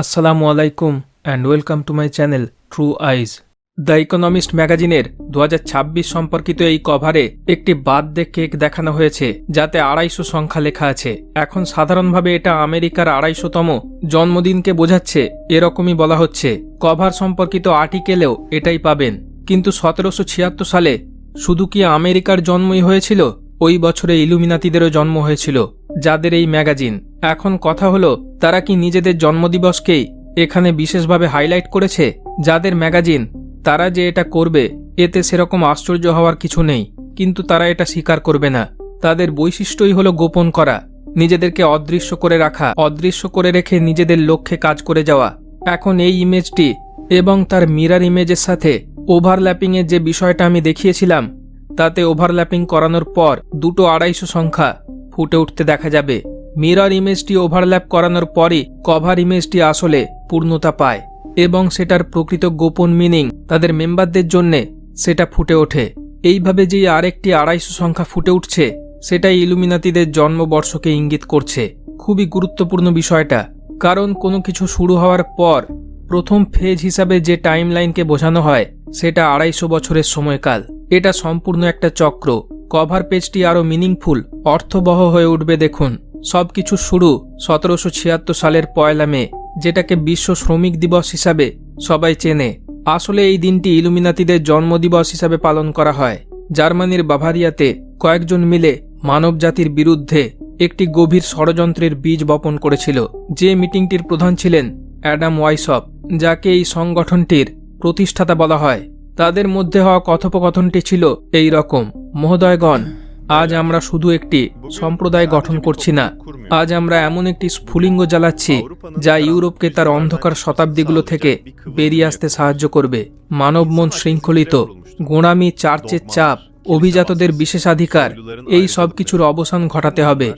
আসসালামু আলাইকুম and welcome to my channel true eyes the Economist ম্যাগাজিনের দু হাজার ছাব্বিশ সম্পর্কিত এই কভারে একটি বার্থডে কেক দেখানো হয়েছে, যাতে আড়াইশো সংখ্যা লেখা আছে। এখন সাধারণভাবে এটা আমেরিকার আড়াইশোতম জন্মদিনকে বোঝাচ্ছে, এরকমই বলা হচ্ছে। কভার সম্পর্কিত আর্টিকেলেও এটাই পাবেন। কিন্তু সতেরোশো ছিয়াত্তর সালে শুধু কি আমেরিকার জন্মই হয়েছিল? ওই বছরে ইলুমিনাতিদেরও জন্ম হয়েছিল, যাদের এই ম্যাগাজিন এখন কথা হলো, তারা কি নিজেদের জন্মদিবসকেই এখানে বিশেষভাবে হাইলাইট করেছে? যাদের ম্যাগাজিন, তারা যে এটা করবে, এতে সেরকম আশ্চর্য হওয়ার কিছু নেই। কিন্তু তারা এটা স্বীকার করবে না। তাদের বৈশিষ্ট্যই হলো গোপন করা, নিজেদেরকে অদৃশ্য করে রাখা, অদৃশ্য করে রেখে নিজেদের লক্ষ্যে কাজ করে যাওয়া। এখন এই ইমেজটি এবং তার মিরার ইমেজের সাথে ওভারল্যাপিংয়ের যে বিষয়টা আমি দেখিয়েছিলাম, তাতে ওভারল্যাপিং করানোর পর দুটো আড়াইশো সংখ্যা ফুটে উঠতে দেখা যাবে। মিরর ইমেজটি ওভারল্যাপ করানোর পরই কভার ইমেজটি আসলে পূর্ণতা পায় এবং সেটার প্রকৃত গোপন মিনিং তাদের মেম্বারদের জন্যে সেটা ফুটে ওঠে। এইভাবে যেই আরেকটি আড়াইশো সংখ্যা ফুটে উঠছে, সেটাই ইলুমিনাতিদের জন্মবর্ষকে ইঙ্গিত করছে। খুবই গুরুত্বপূর্ণ বিষয়টা, কারণ কোনো কিছু শুরু হওয়ার পর প্রথম ফেজ হিসাবে যে টাইম লাইনকে বোঝানো হয়, সেটা আড়াইশো বছরের সময়কাল। এটা সম্পূর্ণ একটা চক্র। কভার পেজটি আরও মিনিংফুল অর্থবহ হয়ে উঠবে দেখুন। সবকিছু শুরু সতেরোশো ছিয়াত্তর সালের পয়লা মে, যেটাকে বিশ্ব শ্রমিক দিবস হিসাবে সবাই চেনে। আসলে এই দিনটি ইলুমিনাতিদের জন্মদিবস হিসাবে পালন করা হয়। জার্মানির বাভারিয়াতে কয়েকজন মিলে মানবজাতির বিরুদ্ধে একটি গভীর ষড়যন্ত্রের বীজ বপন করেছিল, যে মিটিংটির প্রধান ছিলেন অ্যাডাম ওয়াইসপ, যাকে এই সংগঠনটির প্রতিষ্ঠাতা বলা হয়। তাদের মধ্যে হওয়া কথোপকথনটি ছিল এই রকম, মহোদয়গণ আজ আমরা শুধু একটি সম্প্রদায় গঠন করছি না। আজ আমরা এমন একটি স্ফুলিঙ্গ জ্বালাচ্ছি যা ইউরোপকে তার অন্ধকার শতাব্দীগুলো থেকে বেরিয়ে আসতে সাহায্য করবে। মানব মন শৃঙ্খলিত, গোড়ামি, চার্চের চাপ, অভিজাতদের বিশেষাধিকার, এই সব কিছুর অবসান ঘটাতে হবে।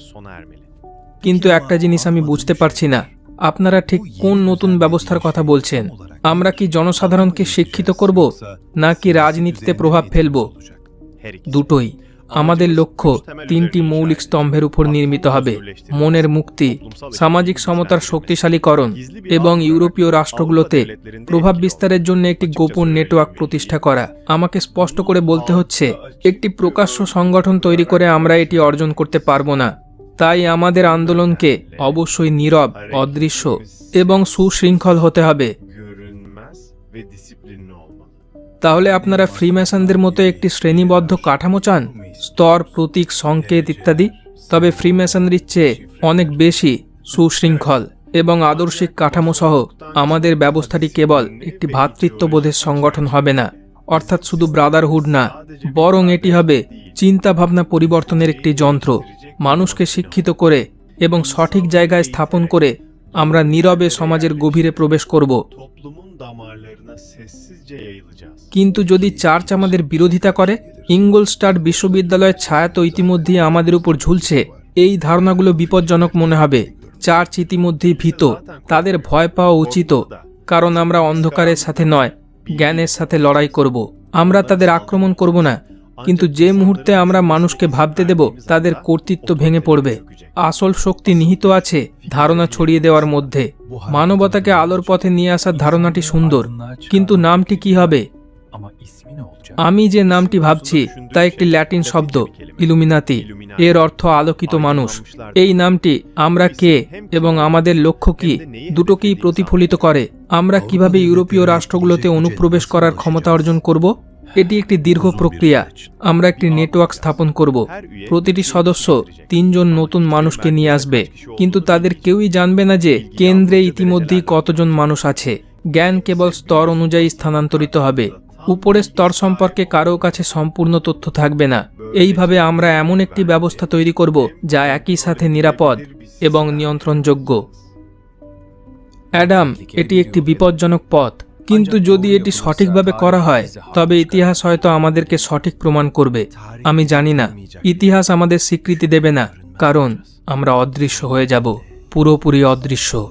কিন্তু একটা জিনিস আমি বুঝতে পারছি না। আপনারা ঠিক কোন নতুন ব্যবস্থার কথা বলছেন? আমরা কি জনসাধারণকে শিক্ষিত করব, নাকি রাজনীতিতে প্রভাব ফেলব? দুটোই। আমাদের লক্ষ্য তিনটি মৌলিক স্তম্ভের উপর নির্মিত হবে। মনের মুক্তি সামাজিক সমতার শক্তিশালীকরণ এবং ইউরোপীয় রাষ্ট্রগুলোতে প্রভাব বিস্তারের জন্য একটি গোপন নেটওয়ার্ক প্রতিষ্ঠা করা। আমাকে স্পষ্ট করে বলতে হচ্ছে একটি প্রকাশ্য সংগঠন তৈরি করে আমরা এটি অর্জন করতে পারব না। তাই আমাদের আন্দোলনকে অবশ্যই নীরব অদৃশ্য এবং সুশৃঙ্খল হতে হবে. তাহলে আপনারা ফ্রিম্যাসনদের মতো একটি শ্রেণীবদ্ধ কাঠামো চান? স্তর, প্রতীক, সংকেত ইত্যাদি, তবে ফ্রিম্যাসনরির চেয়ে অনেক বেশি সুশৃঙ্খল এবং আদর্শিক কাঠামো সহ আমাদের ব্যবস্থাটি কেবল একটি ভ্রাতৃত্ববোধের সংগঠন হবে না, অর্থাৎ শুধু ব্রাদারহুড না, বরং এটি হবে চিন্তা ভাবনা পরিবর্তনের একটি যন্ত্র। মানুষকে শিক্ষিত করে এবং সঠিক জায়গায় স্থাপন করে আমরা নীরবে সমাজের গভীরে প্রবেশ করব। কিন্তু যদি চার্চ আমাদের বিরোধিতা করে ইঙ্গলস্টাড বিশ্ববিদ্যালয়ের ছায়া তো ইতিমধ্যেই আমাদের উপর ঝুলছে। এই ধারণাগুলো বিপজ্জনক মনে হবে। চার্চ ইতিমধ্যেই ভীত। তাদের ভয় পাওয়া উচিত। কারণ আমরা অন্ধকারের সাথে নয়, জ্ঞানের সাথে লড়াই করব। আমরা তাদের আক্রমণ করব না। কিন্তু যে মুহূর্তে আমরা মানুষকে ভাবতে দেব, তাদের কর্তৃত্ব ভেঙে পড়বে। আসল শক্তি নিহিত আছে ধারণা ছড়িয়ে দেওয়ার মধ্যে। মানবতাকে আলোর পথে নিয়ে আসার ধারণাটি সুন্দর, কিন্তু নামটি কি হবে? আমি যে নামটি ভাবছি, তা একটি ল্যাটিন শব্দ, ইলুমিনাতি। এর অর্থ আলোকিত মানুষ। এই নামটি আমরা কে এবং আমাদের লক্ষ্য কি, দুটোকেই প্রতিফলিত করে। আমরা কীভাবে ইউরোপীয় রাষ্ট্রগুলোতে অনুপ্রবেশ করার ক্ষমতা অর্জন করব? এটি একটি দীর্ঘ প্রক্রিয়া। আমরা একটি নেটওয়ার্ক স্থাপন করব। প্রতিটি সদস্য তিনজন নতুন মানুষকে নিয়ে আসবে। কিন্তু তাদের কেউই জানবে না যে কেন্দ্রে ইতিমধ্যেই কতজন মানুষ আছে। জ্ঞান কেবল স্তর অনুযায়ী স্থানান্তরিত হবে। উপরের স্তর সম্পর্কে কারও কাছে সম্পূর্ণ তথ্য থাকবে না। এইভাবে আমরা এমন একটি ব্যবস্থা তৈরি করব যা একই সাথে নিরাপদ এবং নিয়ন্ত্রণযোগ্য। অ্যাডাম এটি একটি বিপজ্জনক পথ। কিন্তু যদি এটি সঠিকভাবে করা হয়, তবে ইতিহাস হয়তো আমাদেরকে সঠিক প্রমাণ করবে। আমি জানি না, ইতিহাস আমাদের স্বীকৃতি দেবে না, কারণ আমরা অদৃশ্য হয়ে যাব, পুরোপুরি অদৃশ্য।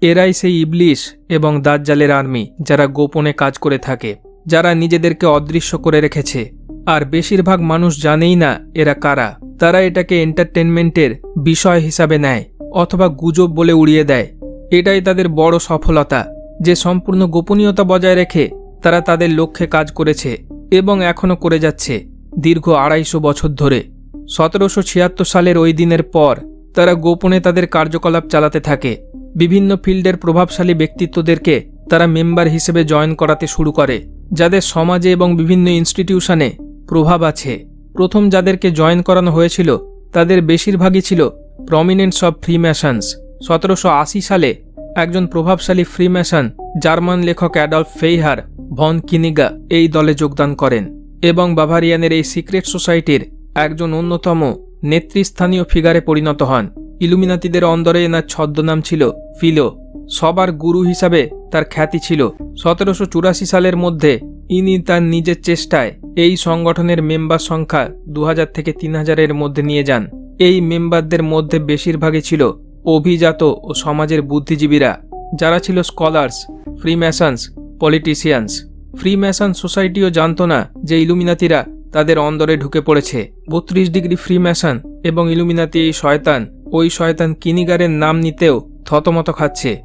এরাই সেই ইবলিশ এবং দাজ্জালের আর্মি, যারা গোপনে কাজ করে থাকে, যারা নিজেদেরকে অদৃশ্য করে রেখেছে। আর বেশিরভাগ মানুষ জানেই না এরা কারা। তারা এটাকে এন্টারটেনমেন্টের বিষয় হিসাবে নেয়, অথবা গুজব বলে উড়িয়ে দেয়। এটাই তাদের বড় সফলতা। যে সম্পূর্ণ গোপনীয়তা বজায় রেখে তারা তাদের লক্ষ্যে কাজ করেছে এবং এখনও করে যাচ্ছে। দীর্ঘ আড়াইশো বছর ধরে, সতেরোশো ছিয়াত্তর সালের ওই দিনের পর তারা গোপনে তাদের কার্যকলাপ চালাতে থাকে। বিভিন্ন ফিল্ডের প্রভাবশালী ব্যক্তিত্বদেরকে তারা মেম্বার হিসেবে জয়েন করাতে শুরু করে, যাদের সমাজে এবং বিভিন্ন ইনস্টিটিউশনে প্রভাব আছে। প্রথম যাদেরকে জয়েন করানো হয়েছিল, তাদের বেশিরভাগই ছিল প্রমিনেন্টস অব ফ্রিম্যাশনস সতেরোশো আশি সালে একজন প্রভাবশালী ফ্রিম্যাশন জার্মান লেখক অ্যাডলফ ফেইহার ভন কিনিগা এই দলে যোগদান করেন এবং বাভারিয়ানের এই সিক্রেট সোসাইটির একজন অন্যতম নেতৃস্থানীয় ফিগারে পরিণত হন। ইলুমিনাতিদের অন্দরে এনার ছদ্মনাম ছিল ফিলো। সবার গুরু হিসাবে তার খ্যাতি ছিল। সতেরোশো চুরাশি সালের মধ্যে ইনি তার নিজের চেষ্টায় এই সংগঠনের মেম্বার সংখ্যা দু হাজার থেকে তিন হাজারের মধ্যে নিয়ে যান। এই মেম্বারদের মধ্যে বেশিরভাগই ছিল অভিজাত ও সমাজের বুদ্ধিজীবীরা যারা ছিল স্কলার্স ফ্রিম্যাসন্স পলিটিশিয়ানস। ফ্রিম্যাসন সোসাইটিও জানত না যে ইলুমিনাতিরা তাদের অন্দরে ঢুকে পড়েছে। বত্রিশ ডিগ্রি ফ্রিম্যাসন এবং ইলুমিনাতি এই শয়তান ওই শয়তান কিনিগারের নাম নিতেও থতমত খাচ্ছে।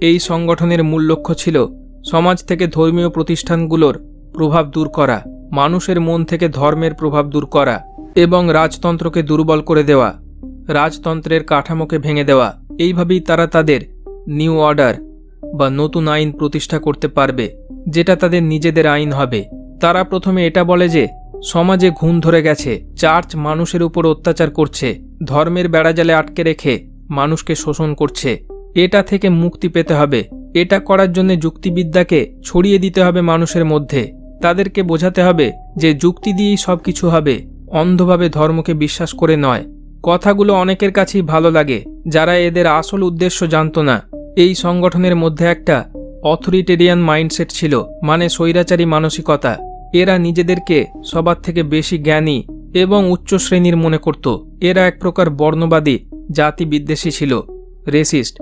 এই সংগঠনের মূল লক্ষ্য ছিল সমাজ থেকে ধর্মীয় প্রতিষ্ঠানগুলোর প্রভাব দূর করা। মানুষের মন থেকে ধর্মের প্রভাব দূর করা এবং রাজতন্ত্রকে দুর্বল করে দেওয়া, রাজতন্ত্রের কাঠামোকে ভেঙে দেওয়া। এইভাবেই তারা তাদের নিউ অর্ডার বা নতুন আইন প্রতিষ্ঠা করতে পারবে, যেটা তাদের নিজেদের আইন হবে। তারা প্রথমে এটা বলে যে, সমাজে ঘুণ ধরে গেছে, চার্চ মানুষের উপর অত্যাচার করছে, ধর্মের বেড়াজালে আটকে রেখে মানুষকে শোষণ করছে। এটা থেকে মুক্তি পেতে হবে। এটা করার জন্য যুক্তিবিদ্যাকে ছড়িয়ে দিতে হবে মানুষের মধ্যে। তাদেরকে বোঝাতে হবে যে যুক্তি দিয়েই সব কিছু হবে, অন্ধভাবে ধর্মকে বিশ্বাস করে নয়। কথাগুলো অনেকের কাছেই ভালো লাগে, যারা এদের আসল উদ্দেশ্য জানত না। এই সংগঠনের মধ্যে একটা অথরিটেরিয়ান মাইন্ডসেট ছিল মানে স্বৈরাচারী মানসিকতা। এরা নিজেদেরকে সবার থেকে বেশি জ্ঞানী এবং উচ্চ শ্রেণির মনে করত। এরা এক প্রকার বর্ণবাদী জাতি বিদ্বেষী ছিল, রেসিস্ট।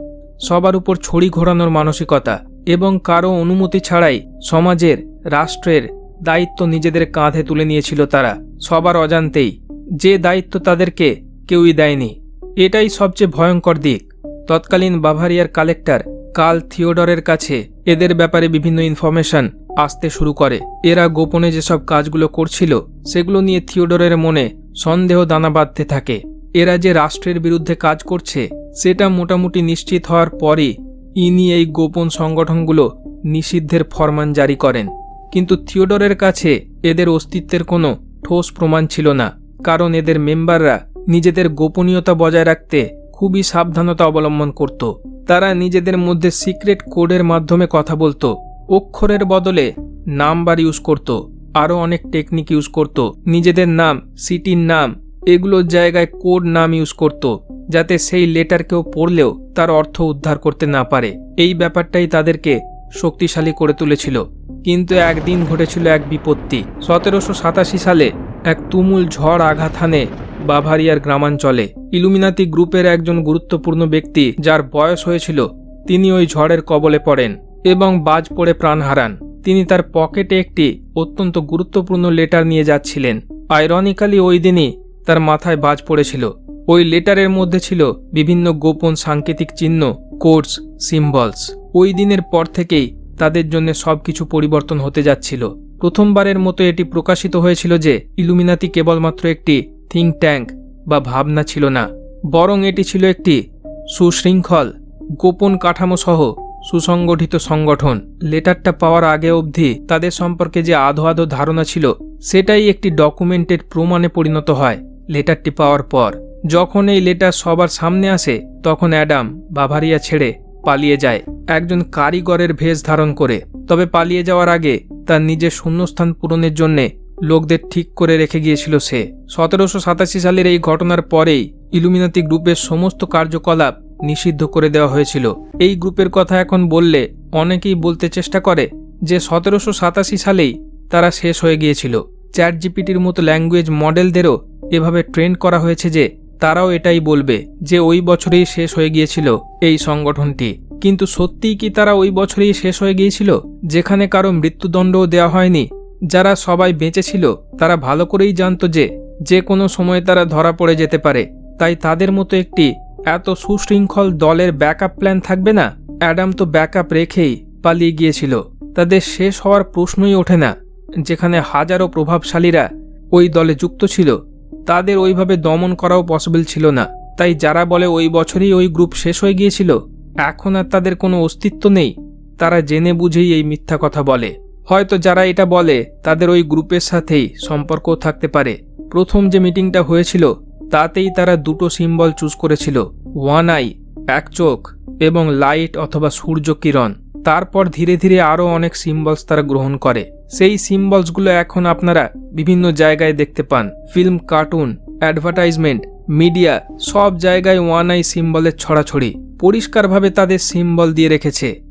সবার উপর ছড়ি ঘোরানোর মানসিকতা এবং কারও অনুমতি ছাড়াই সমাজের রাষ্ট্রের দায়িত্ব নিজেদের কাঁধে তুলে নিয়েছিল তারা। সবার অজান্তেই যে দায়িত্ব তাদেরকে কেউই দেয়নি। এটাই সবচেয়ে ভয়ঙ্কর দিক। তৎকালীন বাভারিয়ার কালেক্টর কাল থিওডরের কাছে এদের ব্যাপারে বিভিন্ন ইনফরমেশন আসতে শুরু করে। এরা গোপনে যেসব কাজগুলো করছিল, সেগুলো নিয়ে থিওডরের মনে সন্দেহ দানা বাঁধতে থাকে। এরা যে রাষ্ট্রের বিরুদ্ধে কাজ করছে, সেটা মোটামুটি নিশ্চিত হওয়ার পরই ইনি এই গোপন সংগঠনগুলো নিষিদ্ধের ফরমান জারি করেন। কিন্তু থিওডরের কাছে এদের অস্তিত্বের কোনো ঠোস প্রমাণ ছিল না, কারণ এদের মেম্বাররা নিজেদের গোপনীয়তা বজায় রাখতে খুবই সাবধানতা অবলম্বন করত। তারা নিজেদের মধ্যে সিক্রেট কোডের মাধ্যমে কথা বলতো, অক্ষরের বদলে নাম্বার ইউজ করত, আরও অনেক টেকনিক ইউজ করত, নিজেদের নাম, সিটির নাম, এগুলোর জায়গায় কোড নাম ইউজ করত, যাতে সেই লেটার কেউ পড়লেও তার অর্থ উদ্ধার করতে না পারে। এই ব্যাপারটাই তাদেরকে শক্তিশালী করে তুলেছিল। কিন্তু একদিন ঘটেছিল এক বিপত্তি। সতেরোশো সাতাশি সালে এক তুমুল ঝড় আঘাত হানে বাভারিয়ার গ্রামাঞ্চলে। ইলুমিনাতি গ্রুপের একজন গুরুত্বপূর্ণ ব্যক্তি যার বয়স হয়েছিল, তিনি ওই ঝড়ের কবলে পড়েন এবং বাজ পড়ে প্রাণ হারান। তিনি তার পকেটে একটি অত্যন্ত গুরুত্বপূর্ণ লেটার নিয়ে যাচ্ছিলেন। আইরনিক্যালি ওই দিনই তার মাথায় বাজ পড়েছিল। ওই লেটারের মধ্যে ছিল বিভিন্ন গোপন সাংকেতিক চিহ্ন, কোডস, সিম্বলস। ওই দিনের পর থেকেই তাদের জন্য সব কিছু পরিবর্তন হতে যাচ্ছিল। প্রথমবারের মতো এটি প্রকাশিত হয়েছিল যে ইলুমিনাতি কেবলমাত্র একটি থিঙ্ক ট্যাঙ্ক বা ভাবনা ছিল না, বরং এটি ছিল একটি সুশৃঙ্খল, গোপন কাঠামো সহ সুসংগঠিত সংগঠন। লেটারটা পাওয়ার আগে অবধি তাদের সম্পর্কে যে আধো আধো ধারণা ছিল, সেটাই একটি ডকুমেন্টের প্রমাণে পরিণত হয় লেটারটি পাওয়ার পর। যখন এই লেটার সবার সামনে আসে, তখন অ্যাডাম বাভারিয়া ছেড়ে পালিয়ে যায়। একজন কারিগরের ভেষ ধারণ করে। তবে পালিয়ে যাওয়ার আগে তার নিজের শূন্যস্থান পূরণের জন্যে লোকদের ঠিক করে রেখে গিয়েছিল সে। সতেরোশো সাতাশি সালের এই ঘটনার পরেই ইলুমিনাতি গ্রুপের সমস্ত কার্যকলাপ নিষিদ্ধ করে দেওয়া হয়েছিল। এই গ্রুপের কথা এখন বললে অনেকেই বলতে চেষ্টা করে যে সতেরোশো সাতাশি সালেই তারা শেষ হয়ে গিয়েছিল। চ্যাট জিপিটির মতো ল্যাঙ্গুয়েজ মডেলদেরও এভাবে ট্রেন করা হয়েছে যে তারাও এটাই বলবে যে ওই বছরেই শেষ হয়ে গিয়েছিল এই সংগঠনটি। কিন্তু সত্যিই কি তারা ওই বছরেই শেষ হয়ে গিয়েছিল? যেখানে কারও মৃত্যুদণ্ডও দেওয়া হয়নি। যারা সবাই বেঁচে ছিল, তারা ভালো করেই জানত যে যে কোনো সময় তারা ধরা পড়ে যেতে পারে। তাই তাদের মতো একটি এত সুশৃঙ্খল দলের ব্যাকআপ প্ল্যান থাকবে না? অ্যাডাম তো ব্যাকআপ রেখেই পালিয়ে গিয়েছিল। তাদের শেষ হওয়ার প্রশ্নই ওঠে না। যেখানে হাজারো প্রভাবশালীরা ওই দলে যুক্ত ছিল তাদের ওইভাবে দমন করাও পসিবল ছিল না। তাই যারা বলে ওই বছরই ওই গ্রুপ শেষ হয়ে গিয়েছিল, এখন আর তাদের কোনো অস্তিত্ব নেই। তারা জেনে বুঝেই এই মিথ্যা কথা বলে। হয়তো যারা এটা বলে, তাদের ওই গ্রুপের সাথেই সম্পর্কও থাকতে পারে। প্রথম যে মিটিংটা হয়েছিল, তাতেই তারা দুটো সিম্বল চুজ করেছিল ওয়ান আই এক চোখ, এবং লাইট অথবা সূর্য কিরণ। তারপর ধীরে ধীরে আরও অনেক সিম্বলস তারা গ্রহণ করে। সেই সিম্বলসগুলো এখন আপনারা বিভিন্ন জায়গায় দেখতে পান। ফিল্ম, কার্টুন, অ্যাডভার্টাইজমেন্ট, মিডিয়া, সব জায়গায় ওয়ান আই সিম্বলের ছড়াছড়ি। পরিষ্কারভাবে তাদের সিম্বল দিয়ে রেখেছে।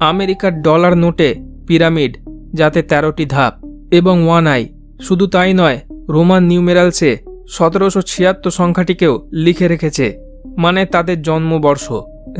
আমেরিকার ডলার নোটে পিরামিড, যাতে তেরোটি ধাপ, এবং ওয়ান আই। শুধু তাই নয় রোমান নিউমেরালসে সতেরোশো ছিয়াত্তর সংখ্যাটিকেও লিখে রেখেছে মানে তাদের জন্মবর্ষ।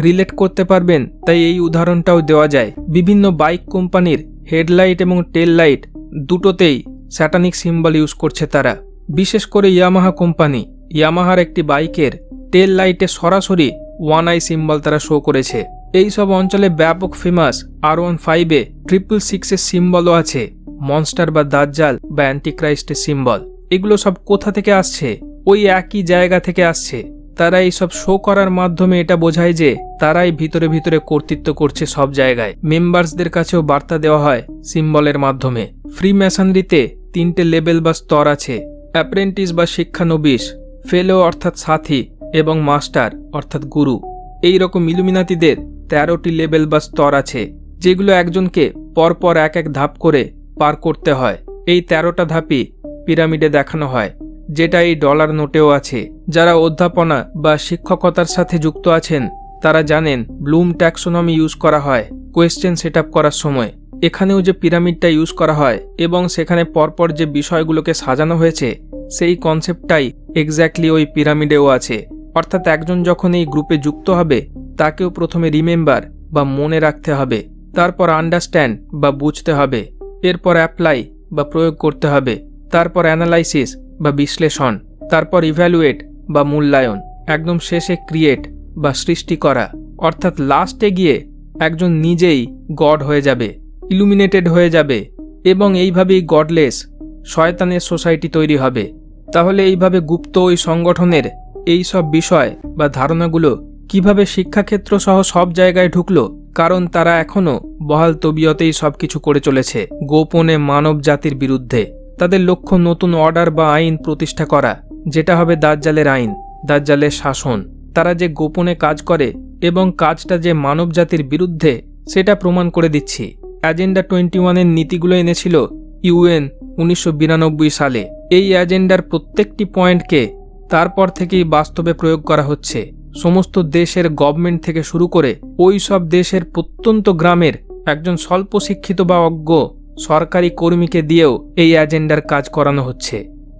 রিলেট করতে পারবেন, তাই এই উদাহরণটাও দেওয়া যায়। বিভিন্ন বাইক কোম্পানির হেডলাইট এবং টেল লাইট দুটোতেই স্যাটানিক সিম্বল ইউজ করছে তারা। বিশেষ করে ইয়ামাহা কোম্পানি, ইয়ামাহার একটি বাইকের টেল লাইটে সরাসরি ওয়ান আই সিম্বল তারা শো করেছে। এই সব অঞ্চলে ব্যাপক ফেমাস আর ওয়ান ফাইভে ট্রিপল সিক্সের সিম্বলও আছে, মনস্টার বা দাজ্জাল বা অ্যান্টিক্রাইস্টের সিম্বল। এগুলো সব কোথা থেকে আসছে? ওই একই জায়গা থেকে আসছে। তারা এই সব শো করার মাধ্যমে এটা বোঝায় যে তারাই ভিতরে ভিতরে কর্তৃত্ব করছে সব জায়গায়। মেম্বার্সদের কাছেও বার্তা দেওয়া হয় সিম্বলের মাধ্যমে। ফ্রি ম্যাসানরিতে তিনটে লেভেল বা স্তর আছে। অ্যাপ্রেন্টিস বা শিক্ষানবিশ ফেলো অর্থাৎ সাথী এবং মাস্টার অর্থাৎ গুরু। এই রকম ইলুমিনাতিদের তেরোটি লেভেল বা স্তর আছে, যেগুলো একজনকে পরপর এক এক ধাপ করে পার করতে হয়। এই তেরোটা ধাপই পিরামিডে দেখানো হয় যেটা এই ডলার নোটেও আছে। যারা অধ্যাপনা বা শিক্ষকতার সাথে যুক্ত আছেন, তারা জানেন ব্লুম ট্যাক্সোনমি ইউজ করা হয়, কোয়েশ্চেন সেট করার সময়। এখানেও যে পিরামিডটা ইউজ করা হয় এবং সেখানে পরপর যে বিষয়গুলোকে সাজানো হয়েছে, সেই কনসেপ্টটাই এক্স্যাক্টলি ওই পিরামিডেও আছে। অর্থাৎ একজন যখন এই গ্রুপে যুক্ত হবে, তাকেও প্রথমে রিমেম্বার বা মনে রাখতে হবে, তারপর আন্ডারস্ট্যান্ড বা বুঝতে হবে, এরপর অ্যাপ্লাই বা প্রয়োগ করতে হবে। তারপর অ্যানালাইসিস বা বিশ্লেষণ, তারপর ইভ্যালুয়েট বা মূল্যায়ন, একদম শেষে ক্রিয়েট বা সৃষ্টি করা, অর্থাৎ লাস্টে গিয়ে একজন নিজেই গড হয়ে যাবে, ইলুমিনেটেড হয়ে যাবে এবং এইভাবেই গডলেস, শয়তানের সোসাইটি তৈরি হবে। তাহলে এইভাবে গুপ্ত ওই সংগঠনের এই সব বিষয় বা ধারণাগুলো কীভাবে শিক্ষাক্ষেত্র সহ সব জায়গায় ঢুকলো, কারণ তারা এখনও বহাল তবিয়তেই সবকিছু করে চলেছে, গোপনে মানব জাতির বিরুদ্ধে। তাদের লক্ষ্য নতুন অর্ডার বা আইন প্রতিষ্ঠা করা, যেটা হবে দাজ্জালের আইন, দাজ্জালের শাসন। তারা যে গোপনে কাজ করে এবং কাজটা যে মানব জাতির বিরুদ্ধে, সেটা প্রমাণ করে দিচ্ছি। অ্যাজেন্ডা টোয়েন্টি ওয়ানের নীতিগুলো এনেছিল ইউএন উনিশশো বিরানব্বই সালে। এই অ্যাজেন্ডার প্রত্যেকটি পয়েন্টকে তারপর থেকেই বাস্তবে প্রয়োগ করা হচ্ছে। সমস্ত দেশের গভর্নমেন্ট থেকে শুরু করে ওই সব দেশের প্রত্যন্ত গ্রামের একজন স্বল্প শিক্ষিত বা অজ্ঞ সরকারি কর্মীকে দিয়েও এই এজেন্ডার কাজ করানো হচ্ছে।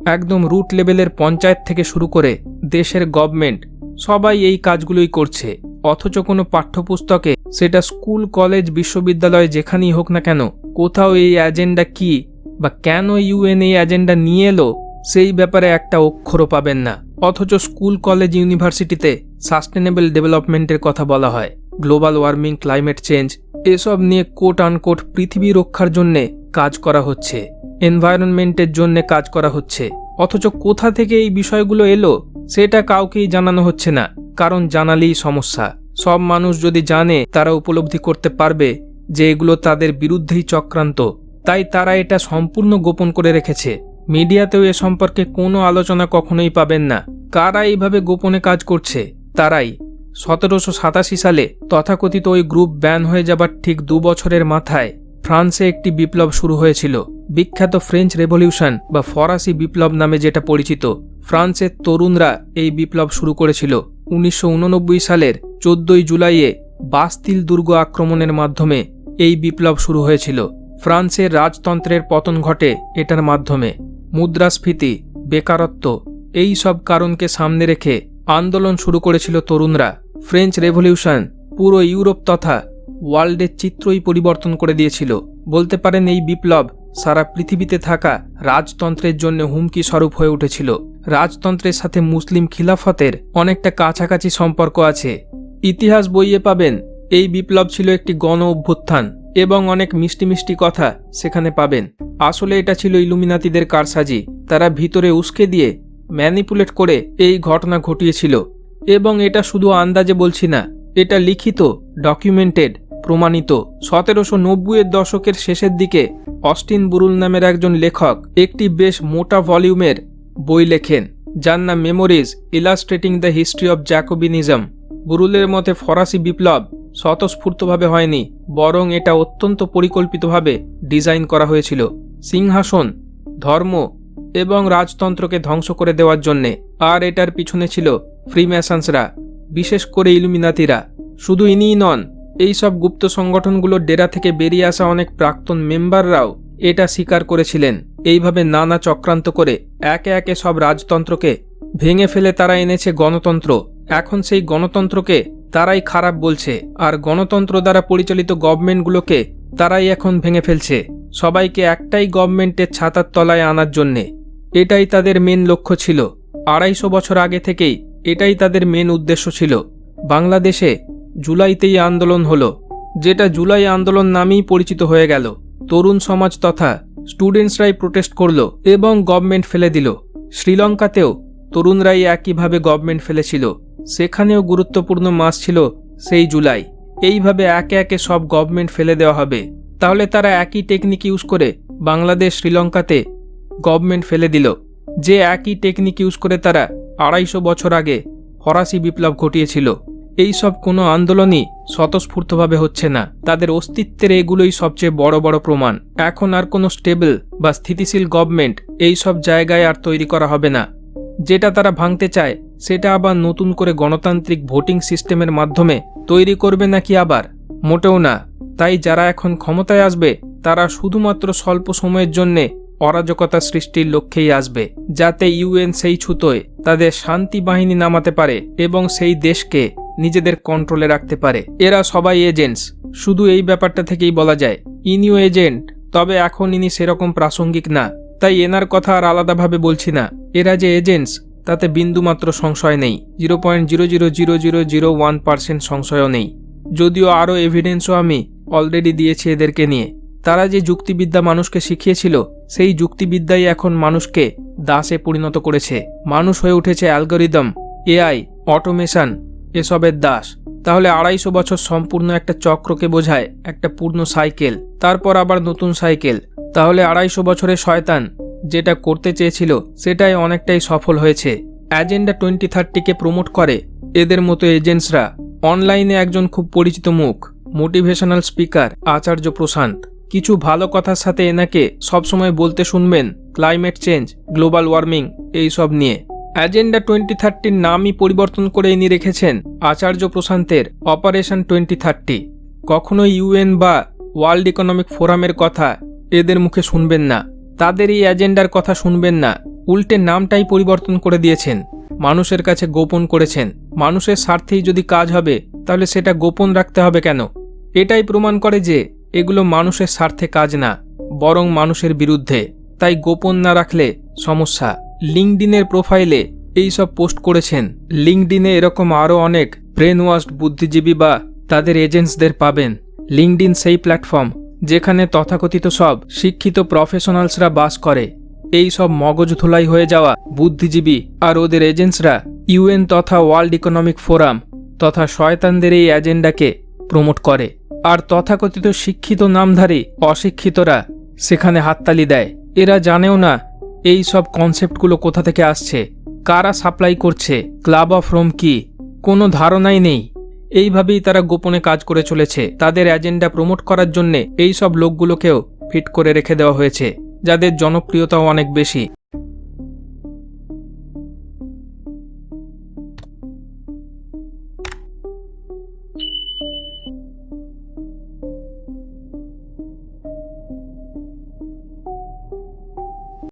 একদম রুট লেভেলের পঞ্চায়েত থেকে শুরু করে দেশের গভর্নমেন্ট সবাই এই কাজগুলোই করছে। অথচ কোনো পাঠ্যপুস্তকে সেটা স্কুল, কলেজ, বিশ্ববিদ্যালয় যেখানেই হোক না কেন, কোথাও এই এজেন্ডা কি বা কেন ইউএন এই এজেন্ডা নিয়ে এলো, সেই ব্যাপারে একটা অক্ষরও পাবেন না। অথচ স্কুল, কলেজ, ইউনিভার্সিটিতে সাস্টেনেবল ডেভেলপমেন্টের কথা বলা হয়। গ্লোবাল ওয়ার্মিং ক্লাইমেট চেঞ্জ এসব নিয়ে কোট আনকোট পৃথিবী রক্ষার জন্যে কাজ করা হচ্ছে। এনভায়রনমেন্টের জন্য কাজ করা হচ্ছে। অথচ কোথা থেকে এই বিষয়গুলো এলো, সেটা কাউকেই জানানো হচ্ছে না। কারণ জানালেই সমস্যা। সব মানুষ যদি জানে, তারা উপলব্ধি করতে পারবে যে এগুলো তাদের বিরুদ্ধেই চক্রান্ত। তাই তারা এটা সম্পূর্ণ গোপন করে রেখেছে। মিডিয়াতেও এ সম্পর্কে কোনো আলোচনা কখনোই পাবেন না। কারা এইভাবে গোপনে কাজ করছে? তারাই। সতেরোশো সাতাশি সালে তথাকথিত ওই গ্রুপ ব্যান হয়ে যাবার ঠিক দু বছরের মাথায় ফ্রান্সে একটি বিপ্লব শুরু হয়েছিল। বিখ্যাত ফ্রেঞ্চ রেভলিউশন বা ফরাসি বিপ্লব নামে যেটা পরিচিত ফ্রান্সের তরুণরা এই বিপ্লব শুরু করেছিল। উনিশশো উননব্বই সালের চোদ্দই জুলাইয়ে বাস্তিল দুর্গ আক্রমণের মাধ্যমে এই বিপ্লব শুরু হয়েছিল। ফ্রান্সের রাজতন্ত্রের পতন ঘটে এটার মাধ্যমে। মুদ্রাস্ফীতি, বেকারত্ব, এই সব কারণকে সামনে রেখে আন্দোলন শুরু করেছিল তরুণরা। ফ্রেঞ্চ রেভলিউশন পুরো ইউরোপ তথা ওয়ার্ল্ডের চিত্রই পরিবর্তন করে দিয়েছিল। বলতে পারেন এই বিপ্লব সারা পৃথিবীতে থাকা রাজতন্ত্রের জন্য হুমকি স্বরূপ হয়ে উঠেছিল। রাজতন্ত্রের সাথে মুসলিম খিলাফতের অনেকটা কাছাকাছি সম্পর্ক আছে। ইতিহাস বইয়ে পাবেন, এই বিপ্লব ছিল একটি গণ অভ্যুত্থান এবং অনেক মিষ্টি মিষ্টি কথা সেখানে পাবেন। আসলে এটা ছিল ইলুমিনাতিদের কারসাজি। তারা ভিতরে উস্কে দিয়ে ম্যানিপুলেট করে এই ঘটনা ঘটিয়েছিল। এবং এটা শুধু আন্দাজে বলছি না, এটা লিখিত, ডকুমেন্টেড, প্রমাণিত। সতেরোশো নব্বইয়ের দশকের শেষের দিকে অস্টিন বুরুল নামের একজন লেখক একটি বেশ মোটা ভলিউমের বই লেখেন, যার নাম memories illustrating the history of Jacobinism বুরুলের মতে ফরাসি বিপ্লব স্বতঃস্ফূর্তভাবে হয়নি, বরং এটা অত্যন্ত পরিকল্পিতভাবে ডিজাইন করা হয়েছিল। সিংহাসন, ধর্ম এবং রাজতন্ত্রকে ধ্বংস করে দেওয়ার জন্যে। আর এটার পিছনে ছিল ফ্রিম্যাসন্সরা, বিশেষ করে ইলুমিনাতিরা। শুধু ইনিই নন, এই সব গুপ্ত সংগঠনগুলোর ডেরা থেকে বেরিয়ে আসা অনেক প্রাক্তন মেম্বাররাও এটা স্বীকার করেছিলেন। এইভাবে নানা চক্রান্ত করে একে একে সব রাজতন্ত্রকে ভেঙে ফেলে তারা এনেছে গণতন্ত্র। এখন সেই গণতন্ত্রকে তারাই খারাপ বলছে, আর গণতন্ত্র দ্বারা পরিচালিত গভর্নমেন্টগুলোকে তারাই এখন ভেঙে ফেলছে। সবাইকে একটাই গভর্নমেন্টের ছাতার তলায় আনার জন্যে এটাই তাদের মেন লক্ষ্য ছিল। আড়াইশো বছর আগে থেকেই এটাই তাদের মেন উদ্দেশ্য ছিল। বাংলাদেশে জুলাইতেই আন্দোলন হলো, যেটা জুলাই আন্দোলন নামেই পরিচিত হয়ে গেল। তরুণ সমাজ তথা স্টুডেন্টসরাই প্রোটেস্ট করল এবং গভর্নমেন্ট ফেলে দিল। শ্রীলঙ্কাতেও তরুণরাই একইভাবে গভর্নমেন্ট ফেলেছিল। সেখানেও গুরুত্বপূর্ণ মাস ছিল সেই জুলাই। এইভাবে একে একে সব গভর্নমেন্ট ফেলে দেওয়া হবে। তাহলে তারা একই টেকনিক ইউজ করে বাংলাদেশ শ্রীলঙ্কাতে গভর্নমেন্ট ফেলে দিল। যে একই টেকনিক ইউজ করে তারা আড়াইশো বছর আগে ফরাসি বিপ্লব ঘটিয়েছিল। এই সব কোনো আন্দোলনই স্বতঃস্ফূর্তভাবে হচ্ছে না। তাদের অস্তিত্বের এগুলোই সবচেয়ে বড় বড় প্রমাণ। এখন আর কোনো স্টেবল বা স্থিতিশীল গভর্নমেন্ট এই সব জায়গায় আর তৈরি করা হবে না। যেটা তারা ভাঙতে চায়, সেটা আবার নতুন করে গণতান্ত্রিক ভোটিং সিস্টেমের মাধ্যমে তৈরি করবে নাকি আবার? মোটেও না। তাই যারা এখন ক্ষমতায় আসবে, তারা শুধুমাত্র স্বল্প সময়ের জন্যে অরাজকতা সৃষ্টির লক্ষ্যেই আসবে, যাতে ইউএন সেই ছুতোয় তাদের শান্তি বাহিনী নামাতে পারে এবং সেই দেশকে নিজেদের কন্ট্রোলে রাখতে পারে। এরা সবাই এজেন্টস, শুধু এই ব্যাপারটা থেকেই বলা যায়, ইনিও এজেন্ট, তবে এখন ইনি সেরকম প্রাসঙ্গিক না, তাই এনার কথা আর আলাদাভাবে বলছি না। এরা যে এজেন্টস, তাতে বিন্দুমাত্র সংশয় নেই, zero point zero zero zero zero zero one percent সংশয়ও নেই। যদিও আরও এভিডেন্সও আমি অলরেডি দিয়েছি এদেরকে নিয়ে। তারা যে যুক্তিবিদ্যা মানুষকে শিখিয়েছিল সেই যুক্তিবিদ্যাই এখন মানুষকে দাসে পরিণত করেছে। মানুষ হয়ে উঠেছে অ্যালগোরিদম, এআই, অটোমেশন, এসবের দাস। তাহলে আড়াইশো বছর সম্পূর্ণ একটা চক্রকে বোঝায় একটা পূর্ণ সাইকেল, তারপর আবার নতুন সাইকেল। তাহলে আড়াইশো বছরের শয়তান যেটা করতে চেয়েছিল, সেটাই অনেকটাই সফল হয়েছে। অ্যাজেন্ডা টোয়েন্টি থার্টিকে প্রমোট করে এদের মতো এজেন্টসরা। অনলাইনে একজন খুব পরিচিত মুখ, মোটিভেশনাল স্পিকার, আচার্য প্রশান্ত। কিছু ভালো কথার সাথে এনাকে সবসময় বলতে শুনবেন ক্লাইমেট চেঞ্জ গ্লোবাল ওয়ার্মিং এই সব নিয়ে। অ্যাজেন্ডা টোয়েন্টি থার্টির নামই পরিবর্তন করে ইনি রেখেছেন আচার্য প্রশান্তের অপারেশন টোয়েন্টি থার্টি কখনো ইউএন বা ওয়ার্ল্ড ইকোনমিক ফোরামের কথা এদের মুখে শুনবেন না। তাদের এই অ্যাজেন্ডার কথা শুনবেন না। উল্টে নামটাই পরিবর্তন করে দিয়েছেন। মানুষের কাছে গোপন করেছেন। মানুষের স্বার্থেই যদি কাজ হবে, তাহলে সেটা গোপন রাখতে হবে কেন? এটাই প্রমাণ করে যে এগুলো মানুষের স্বার্থে কাজ না, বরং মানুষের বিরুদ্ধে। তাই গোপন না রাখলে সমস্যা। লিঙ্কডিনের প্রোফাইলে এই সব পোস্ট করেছেন। লিঙ্কডিনে এরকম আরও অনেক ব্রেন ওয়াশড বুদ্ধিজীবী বা তাদের এজেন্টসদের পাবেন। লিঙ্কডিন সেই প্ল্যাটফর্ম যেখানে তথাকথিত সব শিক্ষিত প্রফেশনালসরা বাস করে। এই সব মগজ ধুলাই হয়ে যাওয়া বুদ্ধিজীবী আর ওদের এজেন্টসরা ইউএন তথা ওয়ার্ল্ড ইকোনমিক ফোরাম তথা শয়তানদের এই এজেন্ডাকে প্রমোট করে। আর তথাকথিত শিক্ষিত নামধারী অশিক্ষিতরা সেখানে হাততালি দেয়। এরা জানেও না এই সব কনসেপ্টগুলো কোথা থেকে আসছে, কারা সাপ্লাই করছে ক্লাব অফ রোম কি, কোনো ধারণাই নেই। এইভাবেই তারা গোপনে কাজ করে চলেছে। তাদের এজেন্ডা প্রমোট করার জন্যে এই সব লোকগুলোকেও ফিট করে রেখে দেওয়া হয়েছে, যাদের জনপ্রিয়তাও অনেক বেশি।